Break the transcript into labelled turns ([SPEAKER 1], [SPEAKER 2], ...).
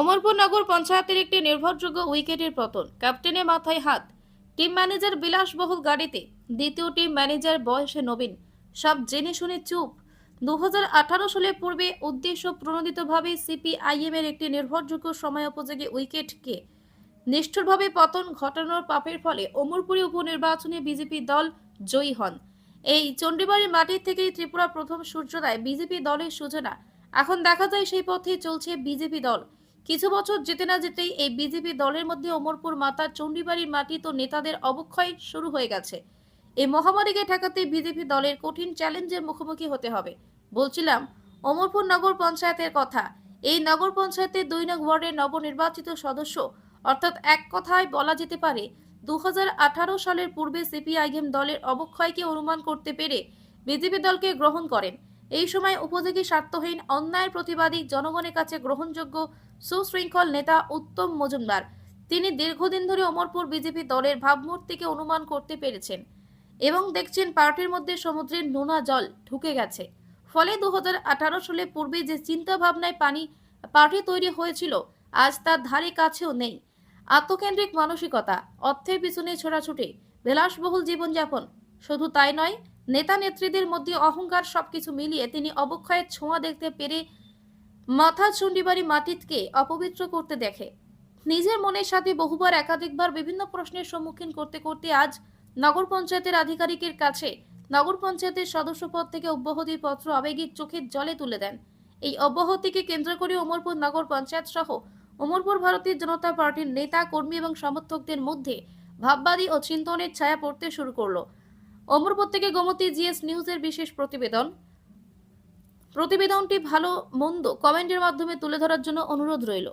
[SPEAKER 1] অমরপুর নগর পঞ্চায়েতের একটি নির্ভরযোগ্য উইকেটের পতন। ক্যাপ্টেনের মাথায় হাত। টিম ম্যানেজার বিলাসবহুল গাড়িতে। দ্বিতীয় টিম ম্যানেজার বয়সে নবীন। সব জেনে শুনে চুপ। দু সালের পূর্বে উদ্দেশ্য প্রণোদিতভাবে সিপিআইএম এর একটি নির্ভরযোগ্য সময় উপযোগী উইকেটকে নিষ্ঠুরভাবে পতন ঘটানোর পাপের ফলে অমরপুরে উপনির্বাচনে বিজেপি দল জয়ী হন। এই চণ্ডীবাড়ির মাটির থেকেই ত্রিপুরা প্রথম সূর্যোদয় বিজেপি দলের সূচনা। এখন দেখা যায় সেই পথে চলছে বিজেপি দল। কিছু বছর যেতে না যেতেই এই বিজেপি দলের মধ্যে অমরপুর মাতার চণ্ডীবাড়ির মাটি তো নেতাদের অবক্ষয় শুরু হয়ে গেছে। এই মহামারীকে ঠেকাতে বিজেপি দলের কঠিন চ্যালেঞ্জের মুখোমুখি হতে হবে। বলছিলাম, অমরপুর নগর পঞ্চায়েতের কথা। এই নগর পঞ্চায়েতের দুই নং ওয়ার্ডের নবনির্বাচিত সদস্য, অর্থাৎ এক কথায় বলা যেতে পারে দু হাজার আঠারো সালের পূর্বে সিপিআইএম দলের অবক্ষয়কে অনুমান করতে পেরে বিজেপি দলকে গ্রহণ করেন। এই সময় উপযোগী স্বার্থহীন, অন্যায়ের প্রতিবাদী জনগণের কাছে গ্রহণযোগ্য সুশৃঙ্খল নেতা উত্তম মজুমদার। তিনি দীর্ঘদিন ধরে অমরপুর বিজেপি দলের ভাবমূর্তিকে অনুমান করতে পেরেছেন এবং দেখছেন পার্টির মধ্যে সমুদ্রের নোনা জল ঢুকে গেছে। ফলে দু হাজার আঠারো সালে পূর্বে যে চিন্তা ভাবনায় পানি, পার্টি তৈরি হয়েছিল, আজ তার ধারে কাছেও নেই। আত্মকেন্দ্রিক মানসিকতা, অর্থের পিছনে ছোড়াছুটি, বিলাসবহুল জীবনযাপন, শুধু তাই নয় নেতা নেত্রীদের মধ্যে অহংকার সবকিছু মিলিয়ে তিনি অবক্ষয়ের ছোঁয়া দেখতে পেরে মাথা চণ্ডীবাড়ি মাটিতকে অপবিত্র করতে দেখে। নিজের মনের সাথে বহুবার একাধিকবার বিভিন্ন প্রশ্নের সম্মুখীন করতে করতে আজ নগর পঞ্চায়েতের আধিকারিকের কাছে নগর পঞ্চায়েতের সদস্য পদ থেকে অব্যাহতির পত্র আবেগিক চোখের জলে তুলে দেন। এই অব্যাহতিকে কেন্দ্র করে অমরপুর নগর পঞ্চায়েত সহ অমরপুর ভারতীয় জনতা পার্টির নেতা, কর্মী এবং সমর্থকদের মধ্যে ভাববাদী ও চিন্তনের ছায়া পড়তে শুরু করল। অমরপুর থেকে গোমতী জিএস নিউজের বিশেষ প্রতিবেদন। প্রতিবেদনটি ভালো, মন্দ কমেন্টের মাধ্যমে তুলে ধরার জন্য অনুরোধ রইল।